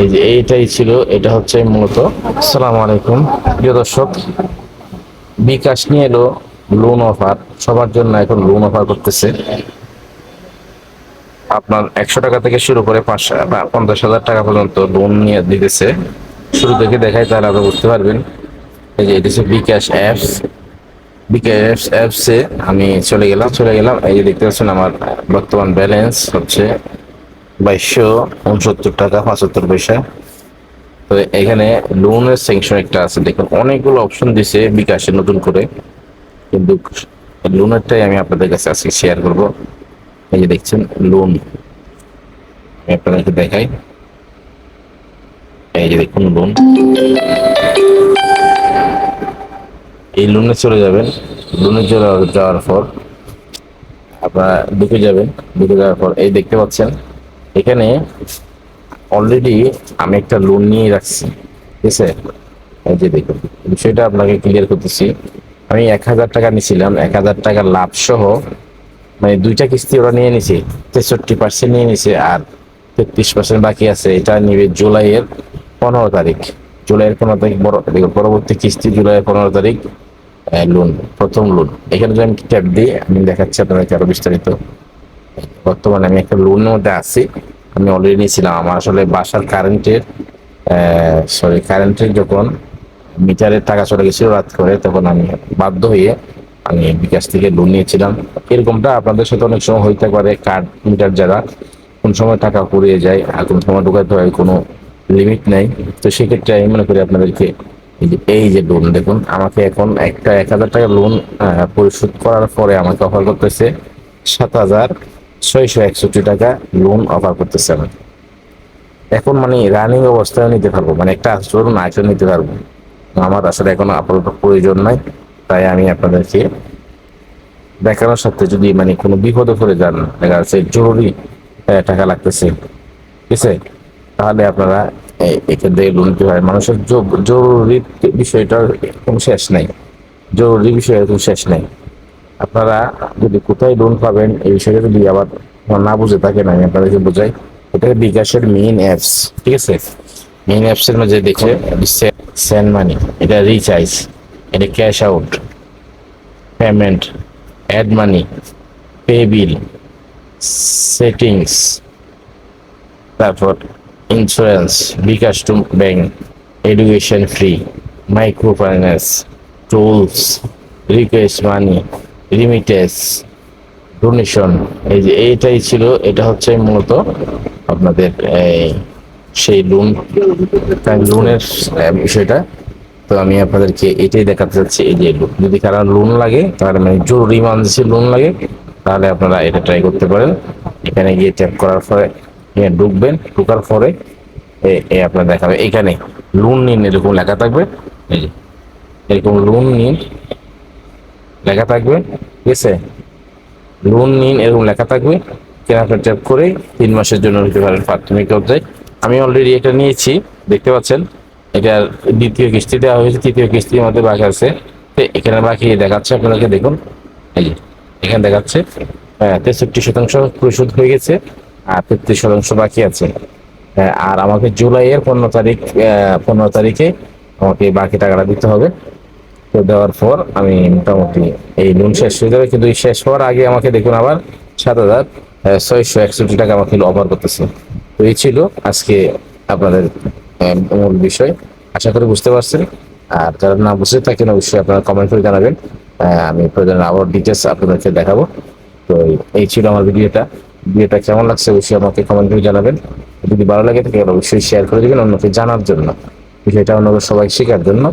এই যে এইটাই ছিল, এটা হচ্ছে মূলত। আসসালামু আলাইকুম। প্রিয় দর্শক, বিকাশ নিয়ে এলো লোন অফার সবার জন্য এখন লোন অফার করতেছে। আপনার একশো টাকা থেকে শুরু করে পাঁচ পঞ্চাশ হাজার টাকা পর্যন্ত লোন নিয়ে দিতেছে। শুরু থেকে দেখায় তাহলে আপনি বুঝতে পারবেন। এই যে, এটা হচ্ছে বিকাশ অ্যাপস বিকাশ অ্যাপসে আমি চলে গেলাম চলে গেলাম। এই যে দেখতে পাচ্ছেন আমার বর্তমান ব্যালেন্স হচ্ছে বাইশশো উনসত্তর টাকা, পঁচাত্তর পয়সা। তো এখানে লোনের সেকশন একটা আছে। দেখুন, অনেকগুলো অপশন দিছে বিকাশে নতুন করে। কিন্তু লোনেরটাই আমি আপনাদের কাছে আজকে শেয়ার করব। এই যে দেখছেন লোন আপনাদেরকে দেখাই। এই যে দেখুন লোন এই লোনে চলে যাবেন। লোনে চলে যাওয়ার পর আপনারা ঢুকে যাবেন। ঢুকে যাওয়ার পর এই দেখতে পাচ্ছেন এখানে অলরেডি আমি একটা লোন নিয়ে রাখছি, ঠিক আছে? এই যে দেখুন, বিষয়টা আপনাকে ক্লিয়ার করতেছি। আমি এক হাজার টাকা নিয়েছিলাম, এক হাজার টাকার লাভ সহ মানে দুইটা কিস্তি ওরা নিয়ে নিছে, তেষট্টি পার্সেন্ট নিয়ে নিছে আর তেত্রিশ পার্সেন্ট বাকি আছে। এটা নিবে জুলাইয়ের পনেরো তারিখ। জুলাইয়ের পনেরো তারিখ পরবর্তী কিস্তি জুলাইয়ের পনেরো তারিখ লোন প্রথম লোন এখানে যদি আমি ট্যাপ দিই, আমি দেখাচ্ছি আপনাদেরকে আরও বিস্তারিত। বর্তমানে আমি একটা লোনের মধ্যে আছি। আমি অলরেডি নিয়েছিলাম। আমার আসলে বাসার কারেন্টের সরি কারেন্টের যখন মিটারের টাকা চলে গেছিল রাত করে, তখন আমি বাধ্য হয়ে আমি বিকাশ থেকে লোন নিয়েছিলাম। এরকমটা আপনাদের সাথে অনেক সময় হইতে পারে কার্ড মিটার যারা কোন সময় টাকা পুড়িয়ে যায় আর কোন সময় ঢোকাতে হয় কোনো লিমিট নাই। তো সেক্ষেত্রে আমি মনে করি আপনাদেরকে এই যে লোন দেখুন, আমাকে এখন একটা এক হাজার টাকা লোন পরিশোধ করার পরে আমাকে অফার করতেছে। সাত হাজার ছয়শো একষট্টি টাকা লোন অফার করতেছে আমাকে। এখন মানে রানিং অবস্থায় নিতে পারব মানে একটা নিতে পারব। আমার আসলে এখন আপাতত প্রয়োজন নাই, তাই আমি আপনাদেরকে দেখানোর সাথে যদি মানে কোনো বিপদে পড়ে যান, দেখা যাচ্ছে জরুরি টাকা লাগতেছে, ঠিক আছে? তাহলে আপনারা এখান থেকে লোন মানুষের জরুরি বিষয়টার কোনো শেষ নাই। জরুরি বিষয়ের কোনো শেষ নাই। আপনারা যদি কোথায় লোন পাবেন, এই বিষয়টা যদি আবার না বুঝে থাকেন, আমি আপনাদেরকে বোঝাই। এটা বিকাশের মেইন অ্যাপস ঠিক আছে? মেইন অ্যাপসের মধ্যে দেখে সেন্ড মানি এটা রিচার্জ এটা cash out payment add money pay bill settings তারপর insurance bKash to bank education free micro finance tools request money remittance donation এই যে এইটাই ছিল এটা হচ্ছে মূলত আপনাদের এই, সেই লোন লোনের বিষয়টা তো আমি আপনাদেরকে এটাই দেখাতে চাচ্ছি এই যে loan। যদি কারও লোন লাগে তাহলে মানে জরুরি ইমার্জেন্সি লোন লাগে তাহলে আপনারা এটা ট্রাই করতে পারেন এখানে গিয়ে ট্যাপ করার পরে ঢুকবেন ঢুকার পরে এ আপনার দেখাবে এখানে লোন নিন এরকম লেখা থাকবে এই যে এরকম লোন নিন লেখা থাকবে ঠিক আছে? লোন নিন এরকম লেখা থাকবে। কেনাকাটা ট্যাপ করে তিন মাসের জন্য নিতে পারেন প্রাথমিক পর্যায়ে আমি অলরেডি এটা নিয়েছি দেখতে পাচ্ছেন? এটার দ্বিতীয় কিস্তি দেওয়া হয়েছে তৃতীয় কিস্তির মধ্যে বাকি আছে। তো এখানে বাকি দেখাচ্ছে আপনাদেরকে দেখুন। এই যে এখানে দেখাচ্ছে তেষট্টি শতাংশ পরিশোধ হয়ে গেছে আর তেত্রিশ শতাংশ বাকি আছে। হ্যাঁ, আর আমাকে জুলাইয়ের পনেরো তারিখ পনেরো তারিখে আমাকে বাকি টাকাটা দিতে হবে। তো দেওয়ার পর আমি মোটামুটি এই লোন শেষ হয়ে যাবে। কিন্তু এই শেষ হওয়ার আগে আমাকে দেখুন আবার সাত হাজার ছয়শো একষট্টি টাকা আমাকে অফার করতেছে। তো এই ছিল আজকে আপনাদের মূল বিষয়। আশা করি বুঝতে পারছেন। আর যারা না বুঝতে থাকেন অবশ্যই আপনারা কমেন্ট করে জানাবেন। আমি প্রয়োজন আবার ডিটেলস আপনাদেরকে দেখাবো। তো এই- এই ছিল আমার ভিডিওটা। ভিডিওটা কেমন লাগছে অবশ্যই আমাকে কমেন্ট করে জানাবেন। যদি ভালো লাগে থাকে অবশ্যই শেয়ার করে দেবেন অন্যকে জানার জন্য। বিষয়টা অন্য সবাই শেখার জন্য।